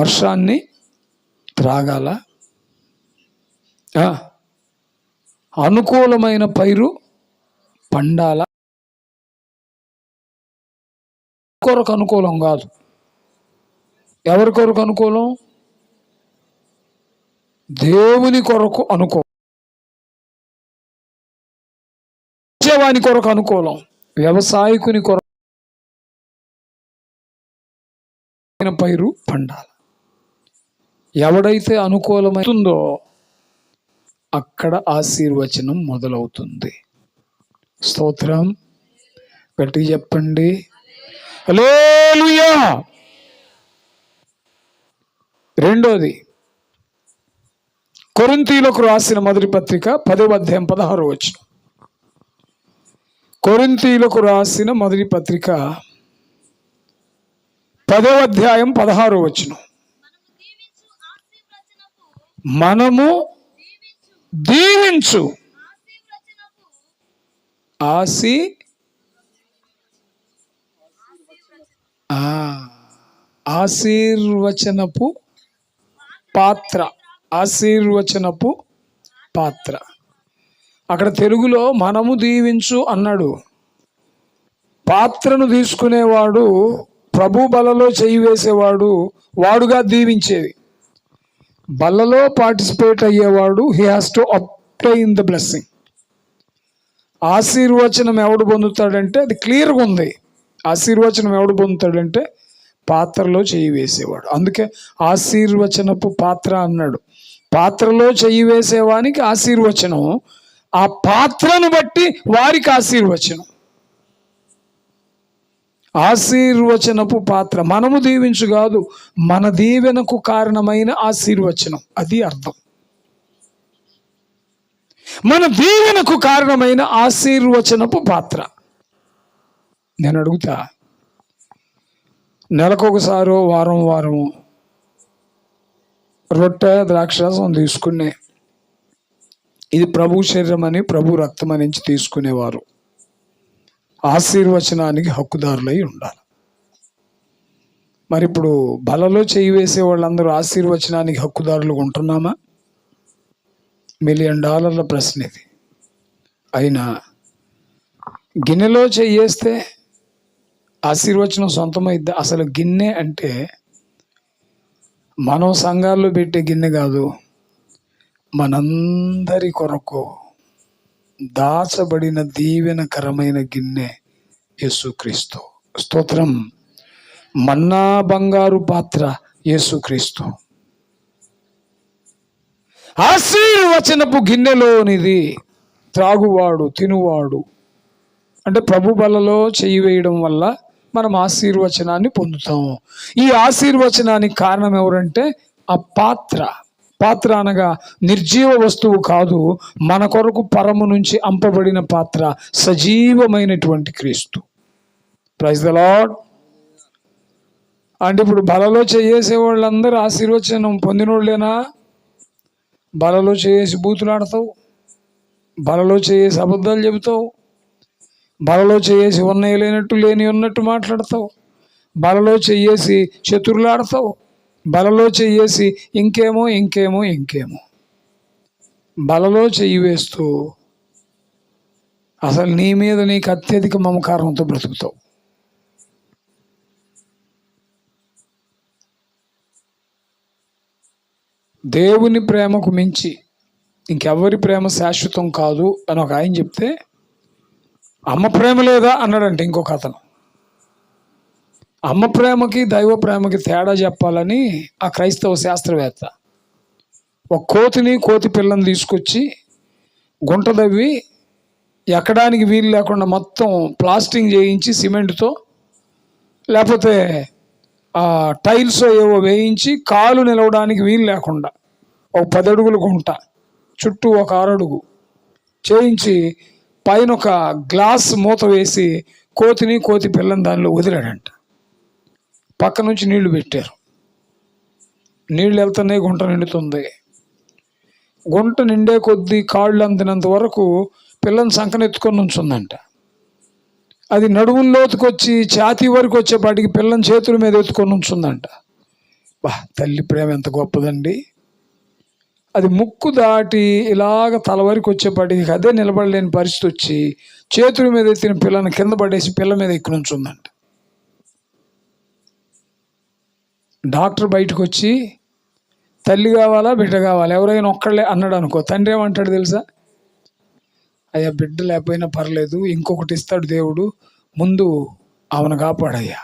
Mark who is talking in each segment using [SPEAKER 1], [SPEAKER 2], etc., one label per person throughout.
[SPEAKER 1] వర్షాన్ని త్రాగాల. అనుకూలమైన పైరు పండాల. కొరకు అనుకూలం కాదు. ఎవరి కొరకు అనుకూలం? దేవుని కొరకు అనుకూలం. వాని కొరకు అనుకూలం. వ్యవసాయకుని కొరకు పైరు పండాలి. ఎవడైతే అనుకూలమవుతుందో అక్కడ ఆశీర్వచనం మొదలవుతుంది. స్తోత్రం. గట్టి చెప్పండి. రెండోది కొరింతీలకు రాసిన మొదటి పత్రిక పదవ అధ్యాయం పదహారు వచ్చిన కొరింతీలకు రాసిన మొదటి పత్రిక పదవ అధ్యాయం పదహారు వచ్చినాం మనము దీవించు. ఆసి ఆశీర్వచనపు పాత్ర ఆశీర్వచనపు పాత్ర. అక్కడ తెలుగులో మనము దీవించు అన్నాడు. పాత్రను తీసుకునేవాడు ప్రభు బలలో చేయి వేసేవాడు వాడుగా దీవించేది. బల్లలో participate అయ్యేవాడు he has to obtain the blessing ఆశీర్వచనం ఎవడు పొందుతాడంటే అది క్లియర్గా ఉంది. ఆశీర్వచనం ఎవడు పొందుతాడంటే పాత్రలో చేయి వేసేవాడు. అందుకే ఆశీర్వచనపు పాత్ర అన్నాడు. పాత్రలో చెయ్యి వేసేవానికి ఆశీర్వచనం ఆ పాత్రను బట్టి వారికి ఆశీర్వచనం. ఆశీర్వచనపు పాత్ర. మనము దీవించు కాదు మన దీవెనకు కారణమైన ఆశీర్వచనం. అది అర్థం. మన దీవెనకు కారణమైన ఆశీర్వచనపు పాత్ర. నేను అడుగుతా నెలకొకసారో వారం వారం రొట్టె ద్రాక్షరసం తీసుకునే ఇది ప్రభు శరీరం అని ప్రభు రక్తం అని తీసుకునేవారు. ఆశీర్వచనానికి హక్కుదారులై ఉండాలి. మరి ఇప్పుడు బలలో చేయి వేసే వాళ్ళందరూ ఆశీర్వచనానికి హక్కుదారులు ఉంటున్నామా? మిలియన్ డాలర్ల ప్రశ్న ఇది. అయినా గిన్నెలో చెయ్యేస్తే ఆశీర్వచనం సొంతమైద్ది? అసలు గిన్నె అంటే మనం సంఘాల్లో పెట్టే గిన్నె కాదు మనందరి కొరకు దాచబడిన దీవెనకరమైన గిన్నె యేసుక్రీస్తు. స్తోత్రం. మన్నా బంగారు పాత్ర యేసుక్రీస్తు. ఆశీర్వచనపు గిన్నెలోనిది త్రాగువాడు తినువాడు. అంటే ప్రభు బలలో చేయి వేయడం వల్ల మనం ఆశీర్వచనాన్ని పొందుతాము. ఈ ఆశీర్వచనానికి కారణం ఎవరంటే ఆ పాత్ర. పాత్ర అనగా నిర్జీవ వస్తువు కాదు మన కొరకు పరము నుంచి అంపబడిన పాత్ర సజీవమైనటువంటి క్రీస్తు. ప్రైజ్ ద లాడ్ అంటే ఇప్పుడు బలలో చేసే వాళ్ళందరూ ఆశీర్వచనం పొందినోళ్ళేనా? బలలో చేసి బూతులాడతావు బలలో చేసి అబద్ధాలు చెబుతావు బలలో చేసి ఉన్నాయి లేనట్టు లేని ఉన్నట్టు మాట్లాడతావు బలలో చేసి శత్రులాడతావు బలలో చెయ్యేసి ఇంకేమో ఇంకేమో ఇంకేమో. బలలో చెయ్యి వేస్తూ అసలు నీ మీద నీకు అత్యధిక మమకారంతో బ్రతుకుతావు. దేవుని ప్రేమకు మించి ఇంకెవరి ప్రేమ శాశ్వతం కాదు అని ఒక ఆయన చెప్తే అమ్మ ప్రేమ లేదా అన్నాడంటే ఇంకొక అతను. అమ్మ ప్రేమకి దైవ ప్రేమకి తేడా చెప్పాలని ఆ క్రైస్తవ శాస్త్రవేత్త. ఒక కోతిని కోతి పిల్లని తీసుకొచ్చి గుంట దవ్వి ఎక్కడానికి వీలు లేకుండా మొత్తం ప్లాస్టింగ్ చేయించి సిమెంట్తో లేకపోతే ఆ టైల్స్ ఏవో వేయించి కాలు నిలవడానికి వీలు లేకుండా ఒక పది అడుగులు గుంట చుట్టూ ఒక అరడుగు చేయించి పైన ఒక గ్లాస్ మూత వేసి కోతిని కోతి పిల్లని దానిలో వదిలాడంట. పక్క నుంచి నీళ్ళు పెట్టారు. నీళ్ళు వెళ్తున్నాయి గుంట నిండుతుంది. గుంట నిండే కొద్దీ కాళ్ళు అందినంత వరకు పిల్లని సంకనెత్తుకొని ఉంచుందంట అది నడుముల్లోతుకొచ్చి ఛాతీ వరకు వచ్చేపాటికి పిల్లని చేతుల మీద ఎత్తుకొని ఉంచుందంట బా తల్లి ప్రేమ ఎంత గొప్పదండి. అది ముక్కు దాటి ఇలాగ తల వరకు వచ్చేపాటికి అదే నిలబడలేని పరిస్థితి వచ్చి చేతుల మీద ఎత్తిన పిల్లని కింద పడేసి పిల్ల మీద ఎక్కి ఉందంట డాక్టర్ బయటకు వచ్చి తల్లి కావాలా బిడ్డ కావాలా? ఎవరైనా ఒక్కళ్ళే అన్నాడు అనుకో తండ్రి ఏమంటాడు తెలుసా? అయ్యా బిడ్డ లేకపోయినా పర్లేదు ఇంకొకటి ఇస్తాడు దేవుడు ముందు ఆమెను కాపాడయ్యా.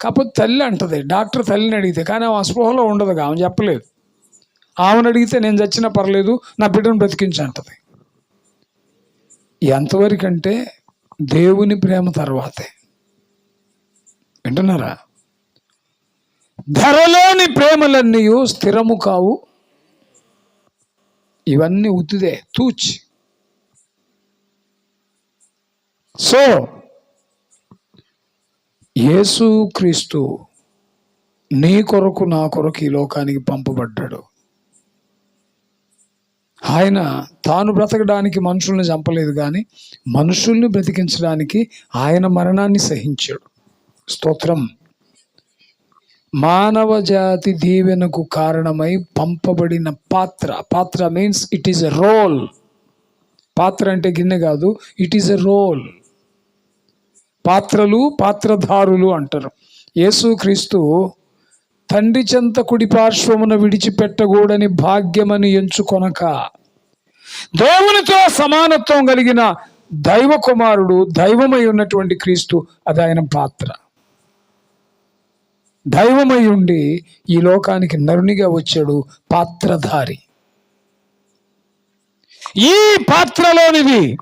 [SPEAKER 1] కాకపోతే తల్లి అంటది డాక్టర్ తల్లిని అడిగితే కానీ ఆమె స్పృహలో ఉండదు ఆమె చెప్పలేదు. ఆమెను అడిగితే నేను చచ్చినా పర్లేదు నా బిడ్డను బ్రతికించి అంటది. ఎంతవరకు అంటే దేవుని ప్రేమ తర్వాతే. వింటున్నారా? ధరలోని ప్రేమలన్నీ స్థిరము కావు. ఇవన్నీ ఉత్తిదే తూచి. సో యేసు క్రీస్తు నీ కొరకు నా కొరకు ఈ లోకానికి పంపబడ్డాడు. ఆయన తాను బ్రతకడానికి మనుషుల్ని చంపలేదు కానీ మనుషుల్ని బ్రతికించడానికి ఆయన మరణాన్ని సహించాడు. స్తోత్రం. మానవ జాతి దీవెనకు కారణమై పంపబడిన పాత్ర. పాత్ర means it is a role పాత్ర అంటే గిన్నె కాదు ఇట్ ఈస్ ఎ రోల్ పాత్రలు పాత్రధారులు అంటారు. యేసుక్రీస్తు తండ్రి చెంత కుడి పార్శ్వమున విడిచిపెట్టకూడని భాగ్యమని ఎంచుకొనక దేవునితో సమానత్వం కలిగిన దైవ కుమారుడు దైవమై ఉన్నటువంటి క్రీస్తు అది ఆయన పాత్ర. దైవమై ఉండి ఈ లోకానికి నరునిగా వచ్చాడు పాత్రధారి. ఈ పాత్రలోనిది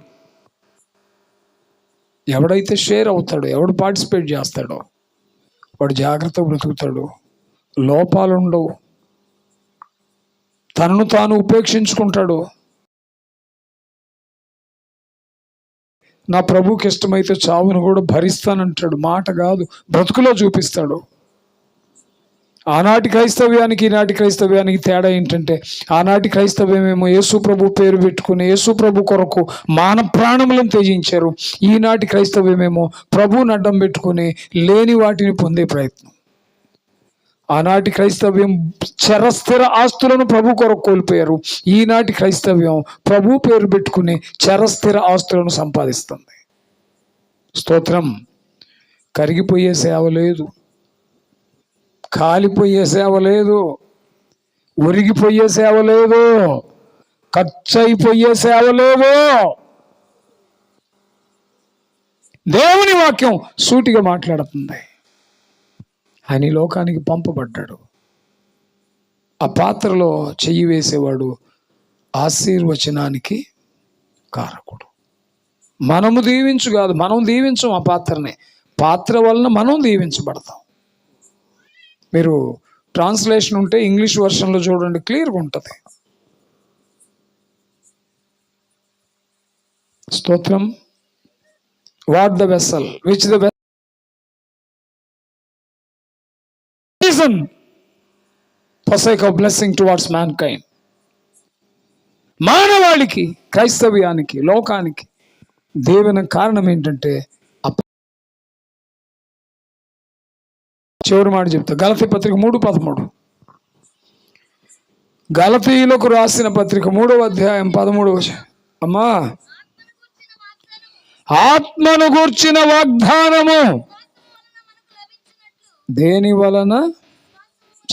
[SPEAKER 1] ఎవడైతే షేర్ అవుతాడో ఎవడు పార్టిసిపేట్ చేస్తాడో వాడు జాగ్రత్త బ్రతుకుతాడు. లోపాలుండవు. తనను తాను ఉపేక్షించుకుంటాడు. నా ప్రభుకి ఇష్టమైతే చావును కూడా భరిస్తానంటాడు. మాట కాదు బ్రతుకులో చూపిస్తాడు. ఆనాటి క్రైస్తవ్యానికి ఈనాటి క్రైస్తవ్యానికి తేడా ఏంటంటే ఆనాటి క్రైస్తవ్యమేమో యేసు ప్రభు పేరు పెట్టుకుని యేసు ప్రభు కొరకు మాన ప్రాణములను త్యజించారు. ఈనాటి క్రైస్తవ్యమేమో ప్రభువుని అడ్డం పెట్టుకుని లేని వాటిని పొందే ప్రయత్నం. ఆనాటి క్రైస్తవ్యం చరస్థిర ఆస్తులను ప్రభు కొరకు కోల్పోయారు. ఈనాటి క్రైస్తవ్యం ప్రభు పేరు పెట్టుకుని చరస్థిర ఆస్తులను సంపాదిస్తుంది. స్తోత్రం. కరిగిపోయే సేవ లేదు. కాలిపోయే సేవ లేదు. ఉరిగిపోయే సేవ లేదు. ఖర్చయిపోయే సేవ లేదు. దేవుని వాక్యం సూటిగా మాట్లాడుతుంది. ఆయన ఈ లోకానికి పంపబడ్డాడు. ఆ పాత్రలో చెయ్యి వేసేవాడు ఆశీర్వచనానికి కారకుడు. మనము దీవించు కాదు మనం దీవించం ఆ పాత్రని. పాత్ర వలన మనం దీవించబడతాం. మీరు ట్రాన్స్లేషన్ ఉంటే ఇంగ్లీష్ వర్షన్లో చూడండి క్లియర్గా ఉంటుంది. స్తోత్రం. What the vessel which the reason. పొసైక్ of blessing towards mankind మానవాళికి క్రైస్తవ్యానికి లోకానికి దేవుని కారణం ఏంటంటే చివరి మాట చెప్తా. గలతీ పత్రిక మూడు పదమూడు. గలతీయులకు రాసిన పత్రిక మూడవ అధ్యాయం పదమూడవ అమ్మా ఆత్మను గూర్చిన వాగ్దానము దేని వలన?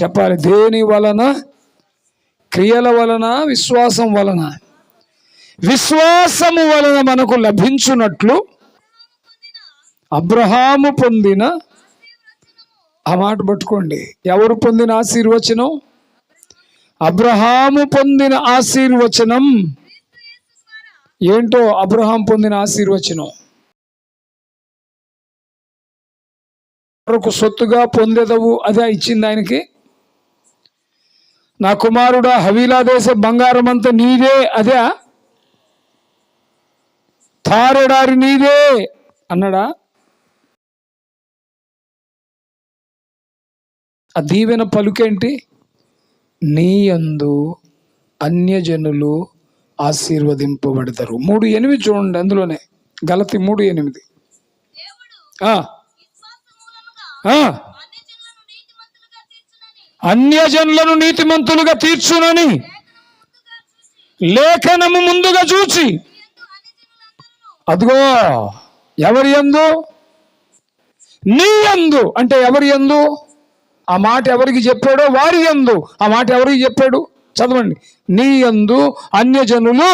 [SPEAKER 1] చెప్పాలి దేని వలన? క్రియల వలన విశ్వాసం వలన. విశ్వాసము వలన మనకు లభించున్నట్లు అబ్రహాము పొందిన ఆ మాట పట్టుకోండి. ఎవరు పొందిన ఆశీర్వచనం? అబ్రహాము పొందిన ఆశీర్వచనం. ఏంటో అబ్రహాం పొందిన ఆశీర్వచనం? కొరకు సొత్తుగా పొందేదవు? అదే ఇచ్చింది ఆయనకి. నా కుమారుడా హవీలా దేశ బంగారం అంతా నీదే. అదే తారెడారి నీదే. అన్నాడా? ఆ దీవెన పలుకేంటి? నీయందు అన్యజనులు ఆశీర్వదింపబడతారు. మూడు ఎనిమిది చూడండి అందులోనే. గలతి మూడు ఎనిమిది. అన్యజనులను నీతిమంతులుగా తీర్చునని. లేఖనము ముందుగా చూచి. అదిగో ఎవరి యందు? నీ ఎందు అంటే ఎవరి యందు? ఆ మాట ఎవరికి చెప్పాడో వారి యందు. ఆ మాట ఎవరికి చెప్పాడు? చదవండి. నీ యందు అన్యజనులు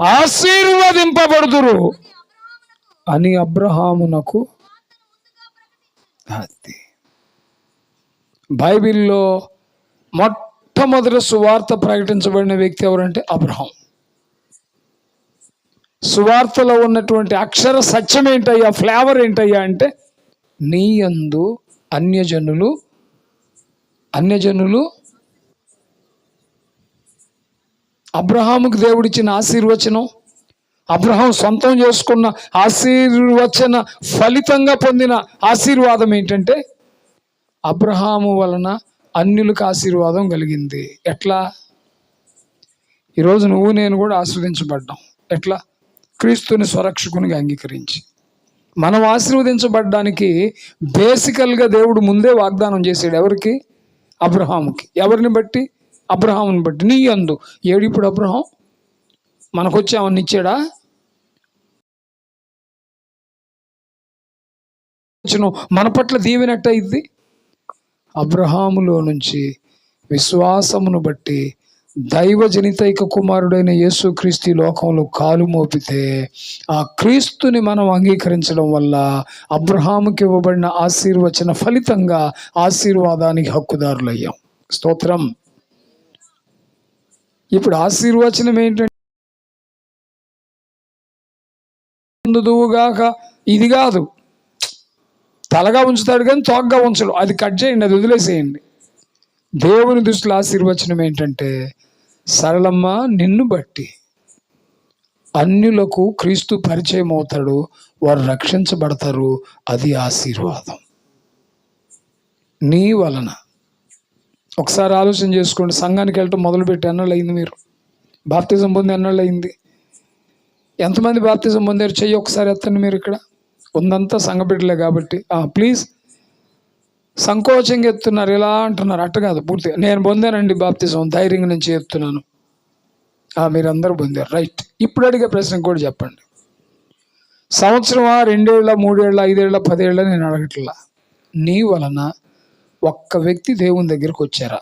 [SPEAKER 1] ఆశీర్వదింపబడుదురు. అని అబ్రహామునకు అది. బైబిల్లో మొట్టమొదటి సువార్త ప్రకటించబడిన వ్యక్తి ఎవరంటే అబ్రహాం సువార్తలో ఉన్నటువంటి అక్షర సత్యం ఏంటయ్యా? ఫ్లేవర్ ఏంటయ్యా అంటే నీయందు అన్యజనులు అన్యజనులు అబ్రహాముకు దేవుడిచ్చిన ఆశీర్వచనం అబ్రహాం సొంతం చేసుకున్న ఆశీర్వచన ఫలితంగా పొందిన ఆశీర్వాదం ఏంటంటే అబ్రహాము వలన అన్యులకు ఆశీర్వాదం కలిగింది. ఎట్లా? ఈరోజు నువ్వు నేను కూడా ఆస్వాదించబడ్డాం. ఎట్లా? క్రీస్తుని స్వరక్షకునిగా అంగీకరించి. మనం ఆశీర్వదించబడ్డానికి బేసికల్గా దేవుడు ముందే వాగ్దానం చేశాడు. ఎవరికి? అబ్రహాముకి. ఎవరిని బట్టి? అబ్రహాముని బట్టి. నీ అందు. ఏడు ఇప్పుడు అబ్రహాం? మనకొచ్చి అవన్నీ ఇచ్చాడా? మన పట్ల దీవెనట్ట ఇది అబ్రహాములో నుంచి విశ్వాసమును బట్టి దైవజనితైక కుమారుడైన యేసుక్రీస్తు ఈ లోకంలో కాలు మోపితే ఆ క్రీస్తుని మనం అంగీకరించడం వల్ల అబ్రహాముకి ఇవ్వబడిన ఆశీర్వచన ఫలితంగా ఆశీర్వాదానికి హక్కుదారులయ్యాం. స్తోత్రం. ఇప్పుడు ఆశీర్వచనం ఏంటంటే ముందుగాక ఇది కాదు. తలగా ఉంచుతాడు కానీ తోగ్గా ఉంచడు. అది కట్ చేయండి అది వదిలేసేయండి. దేవుని దృష్టిలో ఆశీర్వచనం ఏంటంటే సరళమ్మ నిన్ను బట్టి. అన్యులకు క్రీస్తు పరిచయం అవుతాడు వారు రక్షించబడతారు అది ఆశీర్వాదం. నీ వలన. ఒకసారి ఆలోచన చేసుకోండి సంఘానికి వెళ్ళటం మొదలుపెట్టి ఎన్నాళ్ళు అయింది మీరు? బాప్తిజం పొంది ఎన్నాళ్ళు అయింది ఎంతమంది బాప్తిజం పొందారు? చెయ్యి ఒకసారి ఎత్తండి మీరు ఇక్కడ. ఉందంతా సంఘబిడ్డలే కాబట్టి. ప్లీజ్ సంకోచంగా ఎత్తున్నారు ఇలా అంటున్నారు. అట్ట కాదు పూర్తిగా. నేను పొందానండి బాప్తిజం ధైర్యంగా నుంచి చెప్తున్నాను. మీరందరూ పొందారు. రైట్. ఇప్పుడు అడిగే ప్రశ్న కూడా చెప్పండి. సంవత్సరమా రెండేళ్ళ మూడేళ్ళ ఐదేళ్ళ పదేళ్ళ నేను అడగట్లా? నీ వలన ఒక్క వ్యక్తి దేవుని దగ్గరికి వచ్చారా?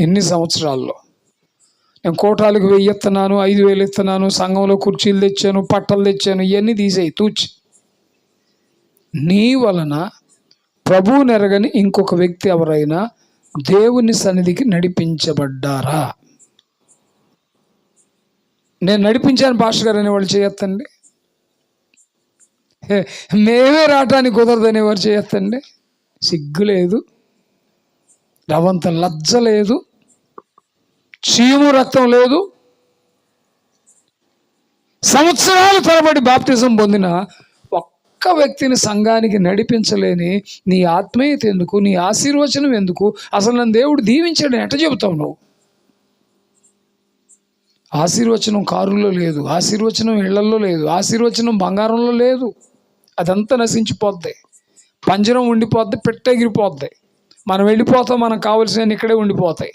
[SPEAKER 1] ఎన్ని సంవత్సరాల్లో? నేను కోటాలకు వెయ్యి ఎత్తున్నాను ఐదు వేలు ఎత్తున్నాను సంఘంలో కుర్చీలు తెచ్చాను పట్టలు తెచ్చాను ఇవన్నీ తీసేయి తూచి. నీ వలన ప్రభువు నెరగని ఇంకొక వ్యక్తి ఎవరైనా దేవుని సన్నిధికి నడిపించబడ్డారా? నేను నడిపించాను పాస్టర్ గారు అనేవాళ్ళు చేయొద్దండి. మేమే రావటానికి కుదరదు అనేవారు చేయొద్దండి. సిగ్గు లేదు. రవంత లజ్జ లేదు. చీము రక్తం లేదు. సంవత్సరాల తరబడి బాప్తిజం పొందిన ఒక్క వ్యక్తిని సంఘానికి నడిపించలేని నీ ఆత్మీయత ఎందుకు? నీ ఆశీర్వచనం ఎందుకు? అసలు నన్ను దేవుడు దీవించాడు ఎట్ట చెబుతావు నువ్వు? ఆశీర్వచనం కారులో లేదు ఆశీర్వచనం ఇళ్ళల్లో లేదు ఆశీర్వచనం బంగారంలో లేదు. అదంతా నశించిపోద్ది. పంజరం ఉండిపోద్ది పెట్టెగిరిపోద్ది. మనం వెళ్ళిపోతాం మనకు కావలసిన ఇక్కడే ఉండిపోతాయి.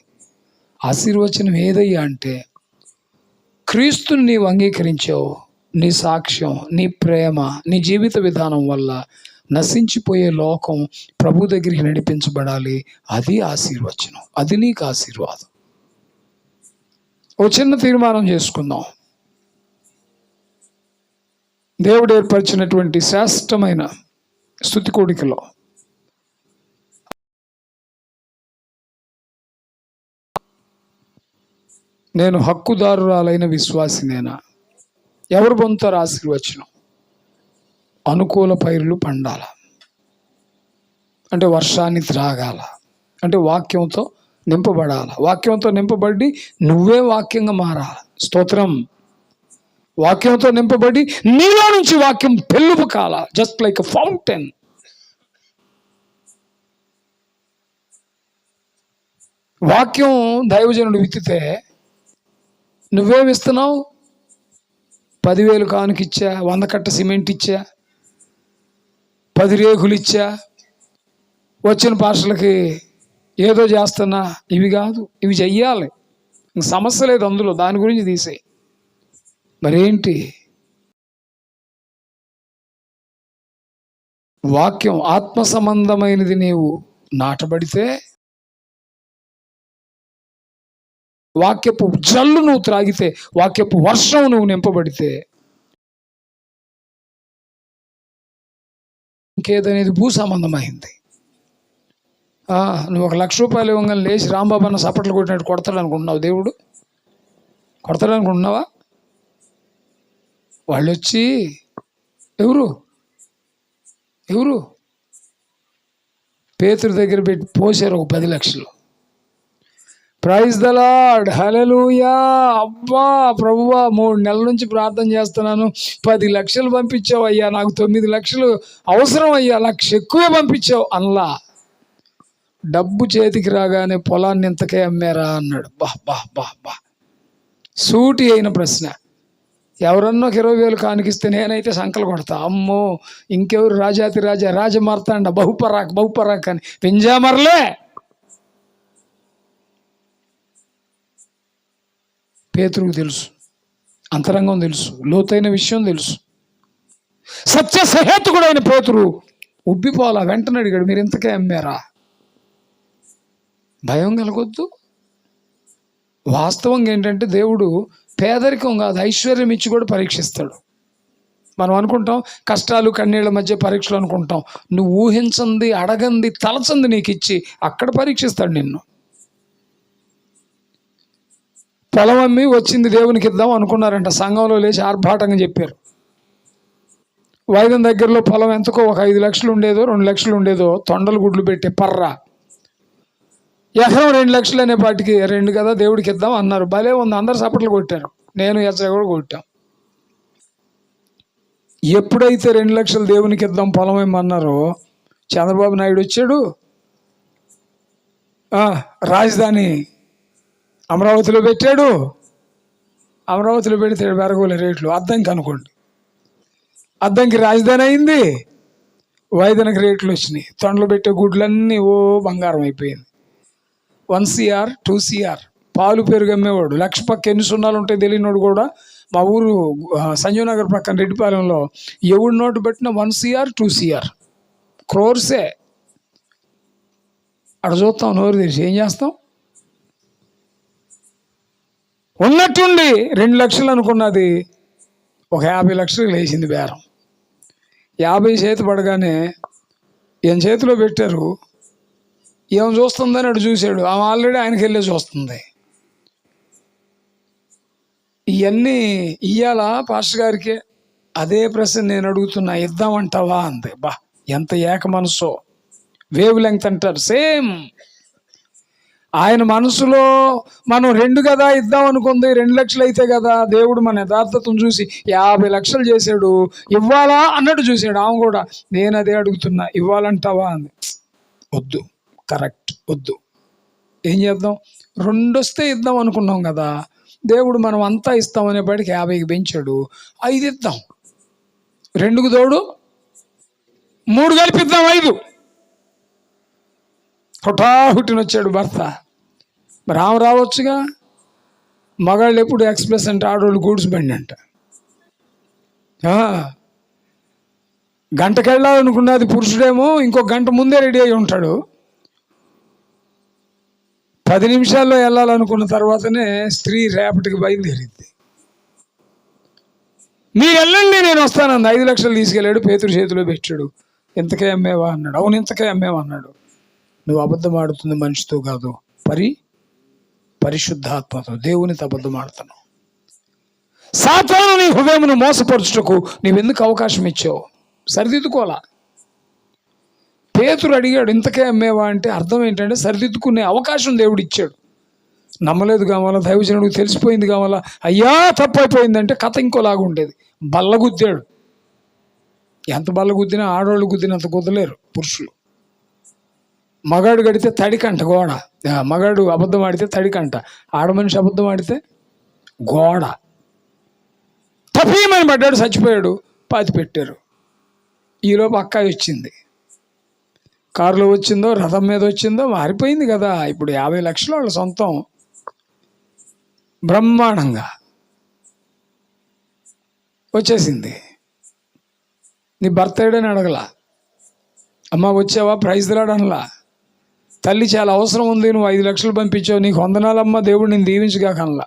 [SPEAKER 1] ఆశీర్వచనం ఏదయ్యా అంటే క్రీస్తుని నీవు అంగీకరించావు. నీ సాక్ష్యం నీ ప్రేమ నీ జీవిత విధానం వల్ల నశించిపోయే లోకం ప్రభు దగ్గరికి నడిపించబడాలి. అది ఆశీర్వచనం. అది నీకు ఆశీర్వాదం. ఓ చిన్న తీర్మానం చేసుకుందాం. దేవుడు ఏర్పరిచినటువంటి శ్రేష్టమైన స్థుతి కోడికలో నేను హక్కుదారురాలైన విశ్వాసినేనా? ఎవరు పొందుతారు ఆశీర్వచనం? అనుకూల పైరులు పండాల. అంటే వర్షాన్ని త్రాగాల. అంటే వాక్యంతో నింపబడాల. వాక్యంతో నింపబడి నువ్వే వాక్యంగా మారాల. స్తోత్రం. వాక్యంతో నింపబడి నీలో నుంచి వాక్యం పెళ్ళుపు కాల జస్ట్ లైక్ ఫౌంటైన్ వాక్యం దైవజనుడు విత్తితే నువ్వేమి ఇస్తున్నావు? పదివేలు కానుకిచ్చా వంద కట్ట సిమెంట్ ఇచ్చా పది రేకులు ఇచ్చా వచ్చిన పార్సలకి ఏదో చేస్తున్నా ఇవి కాదు ఇవి చెయ్యాలి. సమస్య లేదు అందులో దాని గురించి తీసే మరేంటి? వాక్యం ఆత్మ సంబంధమైనది నీవు నాటబడితే వాక్యపు జల్లు నువ్వు త్రాగితే వాక్యపు వర్షం నువ్వు నింపబడితే ఇంకేదనేది భూ సంబంధమైంది. నువ్వు ఒక లక్ష రూపాయలు ఇవ్వగానే లేచి రాంబాబు అన్న సపట్లు కొట్టినట్టు కొడతాడు అనుకుంటున్నావు దేవుడు. కొడతాడు అనుకుంటున్నావా వాళ్ళు వచ్చి ఎవరు? ఎవరు? పేతురు దగ్గర పెట్టి పోసారు ఒక పది లక్షలు. ప్రైజ్ ద లాడ్ హలలుయా అబ్బా ప్రభువా మూడు నెలల నుంచి ప్రార్థన చేస్తున్నాను. పది లక్షలు పంపించావు అయ్యా. నాకు తొమ్మిది లక్షలు అవసరం అయ్యా. లక్ష ఎక్కువే పంపించావు. అన్లా డబ్బు చేతికి రాగానే పొలాన్ని ఇంతకే అమ్మారా అన్నాడు. బా బా బా బా. సూటి అయిన ప్రశ్న. ఎవరన్నా ఒక ఇరవై వేలు కానికిస్తే నేనైతే సంకలు కొడతా. అమ్మో ఇంకెవరు రాజాతి రాజా రాజమార్తాండ బహుపరాక్ బహుపరాక్ అని. పెంజామర్లే! పేతురుకు తెలుసు. అంతరంగం తెలుసు. లోతైన విషయం తెలుసు. సత్య సహేతుకుడైన పేతురు ఉబ్బిపోలా వెంటనే అడిగాడు మీరు ఇంతకే అమ్మారా? భయం కలగొద్దు. వాస్తవంగా ఏంటంటే దేవుడు పేదరికం కాదు ఐశ్వర్యం ఇచ్చి కూడా పరీక్షిస్తాడు. మనం అనుకుంటాం కష్టాలు కన్నీళ్ళ మధ్య పరీక్షలు అనుకుంటాం. నువ్వు ఊహించంది అడగంది తలచంది నీకు ఇచ్చి అక్కడ పరీక్షిస్తాడు నిన్ను. పొలం అమ్మి వచ్చింది దేవునికి ఇద్దాం అనుకున్నారంట. సంఘంలో లేచి ఆర్భాటంగా చెప్పారు. వైద్యం దగ్గరలో పొలం ఎంతకో ఒక ఐదు లక్షలు ఉండేదో రెండు లక్షలు ఉండేదో తొండలు గుడ్లు పెట్టి పర్ర. ఎకరం రెండు లక్షలు అనే పాటికి రెండు కదా దేవుడికి ఇద్దాం అన్నారు. భలే ఉంది అందరు సపట్లు కొట్టారు. నేను ఎచ్చ కూడా కొట్టాం. ఎప్పుడైతే రెండు లక్షలు దేవునికి ఇద్దాం పొలం ఏమన్నారో చంద్రబాబు నాయుడు వచ్చాడు. రాజధాని అమరావతిలో పెట్టాడు. అమరావతిలో పెడితే పెరగలే రేట్లు. అద్దంకి అనుకోండి. అద్దంకి రాజధాని అయింది. వైదనకి రేట్లు వచ్చినాయి. తొండలు పెట్టే గుడ్లన్నీ ఓ బంగారం అయిపోయింది. One CR two CR. పాలు పెరుగు అమ్మేవాడు లక్ష పక్క ఎన్ని సున్నాలు ఉంటాయి తెలియనోడు కూడా మా ఊరు ఆ, నగర్ పక్కన రెడ్డిపాలెంలో ఎవడు నోటు పెట్టిన వన్ సిఆర్ టూ సిఆర్. క్రోర్సే. అక్కడ చూస్తాం నోరు తెరిచి. ఏం చేస్తాం? ఉన్నట్టుండి రెండు లక్షలు అనుకున్నది. ఒక యాభై లక్షలు లేచింది బేరం. యాభై చేతి పడగానే ఈయన చేతిలో పెట్టారు? ఏం చూస్తుందని అటు చూశాడు. ఆమె ఆల్రెడీ ఆయనకి వెళ్ళే చూస్తుంది. ఇవన్నీ ఇయ్యాలా పాస్టర్ గారికి? అదే ప్రశ్న నేను అడుగుతున్నా. ఇద్దామంటావా అంది. బా ఎంత ఏక మనసో వేవ్ లెంగ్త్ అంటారు. సేమ్. ఆయన మనసులో మనం రెండు కదా ఇద్దాం అనుకుంది రెండు లక్షలు అయితే కదా. దేవుడు మన యథార్థతను చూసి యాభై లక్షలు చేశాడు. ఇవ్వాలా అన్నట్టు చూశాడు. ఆమె కూడా నేను అదే అడుగుతున్నా ఇవ్వాలంటావా అంది. వద్దు కరెక్ట్ వద్దు. ఏం చేద్దాం? రెండు వస్తే ఇద్దాం అనుకున్నాం కదా. దేవుడు మనం అంతా ఇస్తాం అనేప్పటికి యాభైకి పెంచాడు. ఐదు ఇద్దాం. రెండుకు తోడు మూడు కలిపిద్దాం ఐదు. హుటాహుటిన వచ్చాడు భర్త. మరి ఆమె రావచ్చుగా? మగాళ్ళు ఎప్పుడు ఎక్స్ప్రెస్ అంటే ఆడవాళ్ళు గూడ్స్ బండి అంట. గంటకెళ్ళాలనుకున్నది పురుషుడేమో ఇంకో గంట ముందే రెడీ అయి ఉంటాడు. పది నిమిషాల్లో వెళ్ళాలనుకున్న తర్వాతనే స్త్రీ రేపటికి బయలుదేరింది. మీరు వెళ్ళండి నేను వస్తానంది ఐదు లక్షలు తీసుకెళ్ళాడు పేతురు చేతిలో పెట్టాడు. ఇంతకే అమ్మేవా? అన్నాడు. అవును ఇంతకే అమ్మేవా? అన్నాడు. నువ్వు అబద్ధం ఆడుతుంది మనిషితో కాదు. పరి పరిశుద్ధాత్మతో. దేవునితో అబద్ధం ఆడుతాను సాతాను నీ హృదయమును మోసపరచుటకు నీవెందుకు అవకాశం ఇచ్చావు? సరిదిద్దుకోవాలా? పేతురు అడిగాడు ఇంతకే అమ్మేవా? అంటే అర్థం ఏంటంటే సరిదిద్దుకునే అవకాశం దేవుడు ఇచ్చాడు. నమ్మలేదు కావాలా? దైవజనుడికి తెలిసిపోయింది కావాలా? అయ్యా తప్పైపోయిందంటే కథ ఇంకోలాగా ఉండేది. బల్ల గుద్దాడు ఎంత బల్ల గుద్దినా ఆడవాళ్ళు గుద్దినంత గుద్దలేరు పురుషులు. మగాడు గడితే తడికంట గోడ. మగాడు అబద్ధం ఆడితే తడికంట. ఆడ మనిషి అబద్ధం ఆడితే గోడ. తప్పీమని పడ్డాడు చచ్చిపోయాడు పాతి పెట్టారు. ఈలోపు అక్కాయి వచ్చింది. కారులో వచ్చిందో రథం మీద వచ్చిందో మారిపోయింది కదా. ఇప్పుడు యాభై లక్షలు వాళ్ళ సొంతం. బ్రహ్మాండంగా వచ్చేసింది. నీ భర్త ఏడని అడగలా? అమ్మ వచ్చావా? ప్రైజ్ రాడనలా తల్లి చాలా అవసరం ఉంది. నువ్వు ఐదు లక్షలు పంపించావు. నీకు వందనాలమ్మ. దేవుడు నేను దీవించుగా కనలా.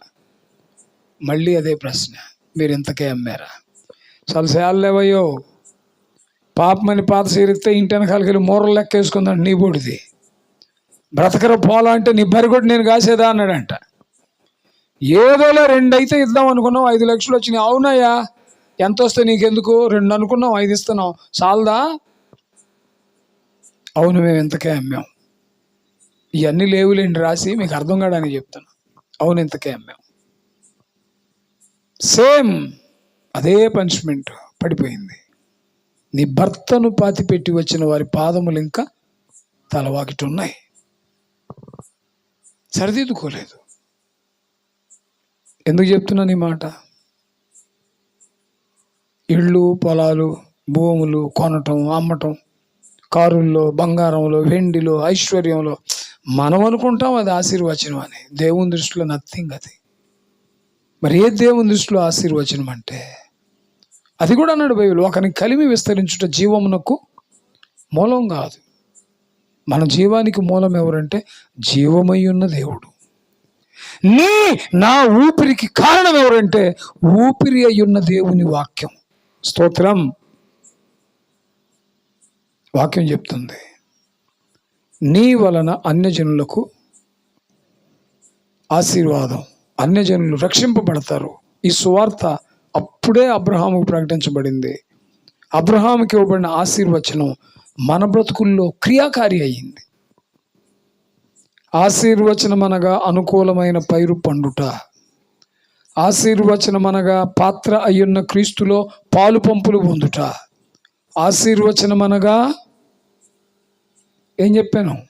[SPEAKER 1] మళ్ళీ అదే ప్రశ్న. మీరు ఇంతకే అమ్మారా? చాలా సేవలు లేవయ్యో. పాపమని పాత సీరిస్తే ఇంటి వెనకాలకి వెళ్ళి మూరలు లెక్క వేసుకుందంట నీ బూడిది. బ్రతకర పోలా అంటే నీ కూడా నేను కాసేదా? అన్నాడంట. ఏదోలే రెండు అయితే ఇద్దాం అనుకున్నాం ఐదు లక్షలు వచ్చినాయి. అవునయ్యా. ఎంత వస్తే నీకెందుకు? రెండు అనుకున్నాం ఐదు ఇస్తున్నాం. చాలదా అవును మేము ఇంతకే అమ్మాం. ఇవన్నీ లేవులేండి రాసి మీకు అర్థం కావడానికి చెప్తాను అవును ఇంతకే అమ్మాం సేమ్ అదే పనిష్మెంట్ పడిపోయింది. నీ భర్తను పాతిపెట్టి వచ్చిన వారి పాదములు ఇంకా తలవాకిటి ఉన్నాయి సరిదిద్దుకోలేదు. ఎందుకు చెప్తున్నాను ఈ మాట? ఇళ్ళు పొలాలు భూములు కొనటం అమ్మటం కారుల్లో బంగారంలో వెండిలో ఐశ్వర్యంలో మనం అనుకుంటాం అది ఆశీర్వచనం అని. దేవుని దృష్టిలో నథింగ్ అది. మరి ఏ దేవుని దృష్టిలో ఆశీర్వచనం అంటే? అది కూడా అన్నాడు బైబిల్ ఒకరిని కలిమి విస్తరించుట జీవమునకు మూలం కాదు. మన జీవానికి మూలం ఎవరంటే? జీవమై ఉన్న దేవుడు. నీ నా ఊపిరికి కారణం ఎవరంటే? ఊపిరి అయ్యున్న దేవుని వాక్యం. స్తోత్రం. వాక్యం చెప్తుంది. నీ వలన అన్యజనులకు ఆశీర్వాదం. అన్యజనులు రక్షింపబడతారు. ఈ సువార్త అప్పుడే అబ్రహాముకు ప్రకటించబడింది. అబ్రహాముకి ఇవ్వబడిన ఆశీర్వచనం మన బ్రతుకుల్లో క్రియాకారి అయ్యింది. ఆశీర్వచనం అనగా అనుకూలమైన పైరు పండుట. ఆశీర్వచనం అనగా పాత్ర అయ్యున్న క్రీస్తులో పాలు పంపులు పొందుట. ఆశీర్వచనం అనగా ఏం చెప్పాను?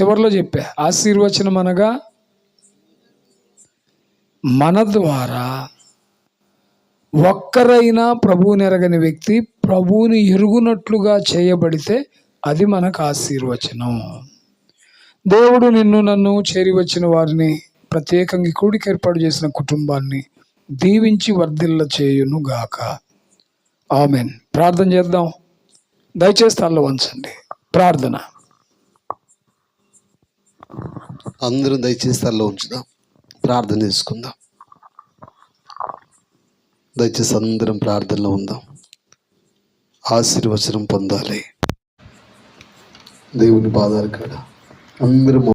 [SPEAKER 1] చివరిలో చెప్పా. ఆశీర్వచనం అనగా మన ద్వారా ఒక్కరైనా ప్రభువుని ఎరగని వ్యక్తి ప్రభువుని ఎరుగునట్లుగా చేయబడితే అది మనకు ఆశీర్వచనం. దేవుడు నిన్ను నన్ను చేరి వచ్చిన వారిని ప్రత్యేకంగా కూడికి ఏర్పాటు చేసిన కుటుంబాన్ని దీవించి వర్ధిల్ల చేయును గాక ఆమెన్. ప్రార్థన చేద్దాం. దయచేసి తల్ల వంచండి ప్రార్థన.
[SPEAKER 2] అందరం దయచేసి తల్లో ఉంచుదాం. ప్రార్థన చేసుకుందాం. దయచేసి అందరం ప్రార్థనలో ఉందాం. ఆశీర్వచనం పొందాలి. దేవుని పాదాలు కాడ అందరం